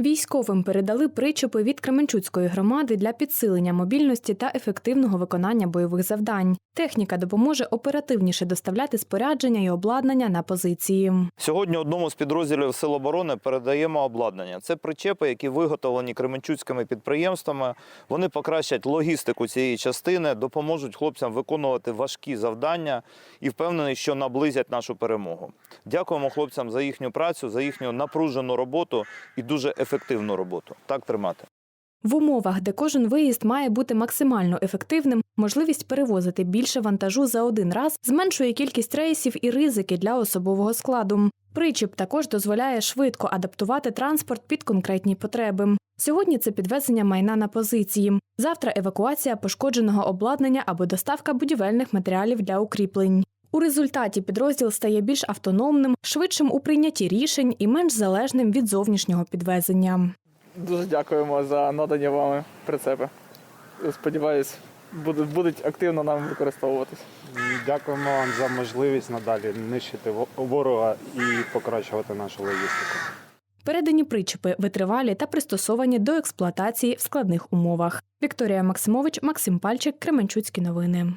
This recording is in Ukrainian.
Військовим передали причепи від Кременчуцької громади для підсилення мобільності та ефективного виконання бойових завдань. Техніка допоможе оперативніше доставляти спорядження і обладнання на позиції. Сьогодні одному з підрозділів Сил оборони передаємо обладнання. Це причепи, які виготовлені кременчуцькими підприємствами. Вони покращать логістику цієї частини, допоможуть хлопцям виконувати важкі завдання і впевнений, що наблизять нашу перемогу. Дякуємо хлопцям за їхню працю, за їхню напружену роботу і дуже ефективну роботу. Так тримати. В умовах, де кожен виїзд має бути максимально ефективним, можливість перевозити більше вантажу за один раз зменшує кількість рейсів і ризики для особового складу. Причіп також дозволяє швидко адаптувати транспорт під конкретні потреби. Сьогодні це підвезення майна на позиції. Завтра евакуація пошкодженого обладнання або доставка будівельних матеріалів для укріплень. У результаті підрозділ стає більш автономним, швидшим у прийнятті рішень і менш залежним від зовнішнього підвезення. Дуже дякуємо за надані вами прицепи. Сподіваюсь, будуть, будуть активно нам використовуватись. Дякуємо вам за можливість надалі нищити ворога і покращувати нашу логістику. Передані причепи витривалі та пристосовані до експлуатації в складних умовах. Вікторія Максимович, Максим Пальчик, Кременчуцькі новини.